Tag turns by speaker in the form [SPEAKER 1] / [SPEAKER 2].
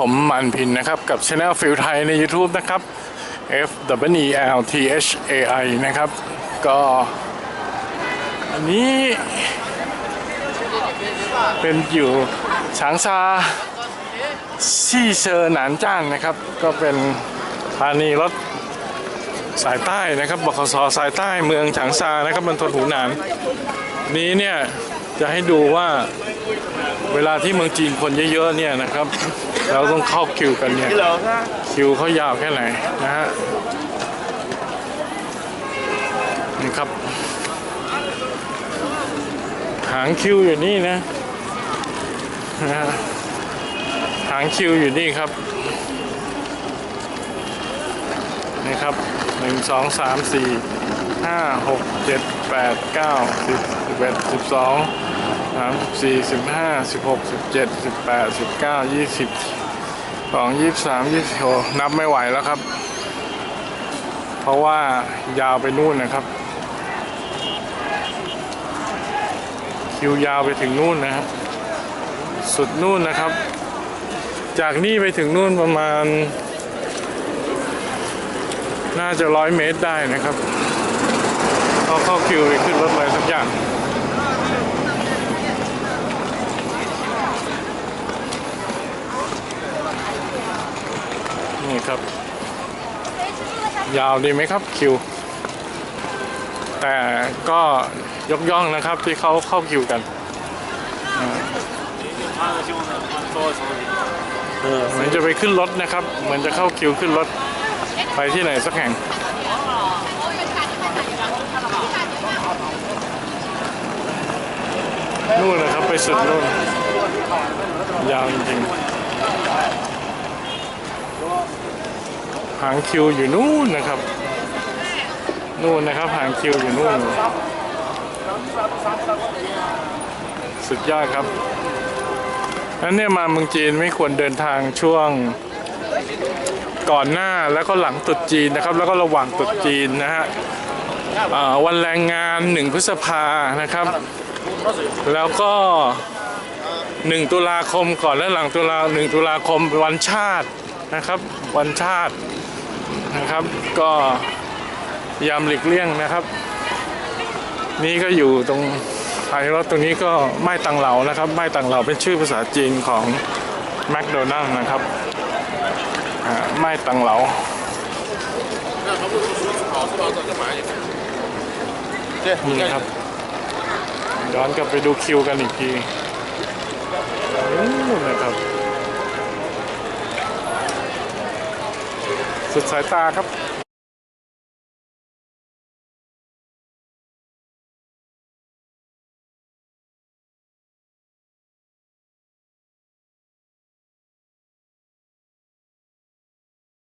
[SPEAKER 1] ผมมันพินนะครับ กับช anel ฟิลไทยใน YouTube นะครับ F W E L T H A I นะครับ ก็ อันนี้ เป็นอยู่ฉางซาซี่เชอร์หนานจ้านนะครับ ก็เป็นธานีรถสายใต้นะครับบขสสายใต้เมืองฉางซานะครับมันทนหูหนานนี้เนี่ยจะให้ดูว่าเวลาที่เมืองจีนคนเยอะๆเนี่ยนะครับ เราต้องเข้าคิวกันเนี่ย คิวเขายาวแค่ไหนนะฮะนี่ครับ หางคิวอยู่นี่นะนะฮะหางคิวอยู่นี่ครับนี่ครับหนึ่งสองสามสี่ห้าหกเจ็ดแปดเก้าสิบสิบเอ็ดสิบสองสามสี่สิบห้าสิบหกสิบเจ็ดสิบแปดสิบเก้ายี่สิบ สองยี่สามยี่สิบนับไม่ไหวแล้วครับ เพราะว่ายาวไปนู่นนะครับ คิวยาวไปถึงนู่นนะครับ สุดนู่นนะครับ จากนี่ไปถึงนู่นประมาณ น่าจะร้อยเมตรได้นะครับเขาเข้าคิวไปขึ้นรถอะไรสักอย่าง ครับ ยาวดีไหมครับคิว แต่ก็ยกย่องนะครับที่เขาเข้าคิวกันเหมือนจะไปขึ้นรถนะครับ เหมือนจะเข้าคิวขึ้นรถ ไปที่ไหนสักแห่งนู่นนะครับไปสุดนู่นยาวจริงๆ หางคิวอยู่นู่นนะครับ นู่นนะครับหางคิวอยู่นู่น สุดยอดครับนั้นเนี่ยมาเมืองจีนไม่ควรเดินทางช่วงก่อนหน้าแล้วก็หลังตรุษจีนนะครับ แล้วก็ระหว่างตรุษจีนนะฮะวันแรงงานหนึ่งพฤษภานะครับ แล้วก็หนึ่งตุลาคมก่อนและหลังตุลาหนึ่งตุลาคมวันชาตินะครับ วันชาติ นะครับ ก็พยายามหลีกเลี่ยงนะครับ นี่ก็อยู่ตรงภายรถตรงนี้ก็ไม้ตังเหลานะครับไม้ตังเหลาเป็นชื่อภาษาจีนของแมคโดนัลล์นะครับไม้ตังเหลานี่ครับย้อนกลับไปดูคิวกันอีกทีนู่นะครับ สุดสายตาครับ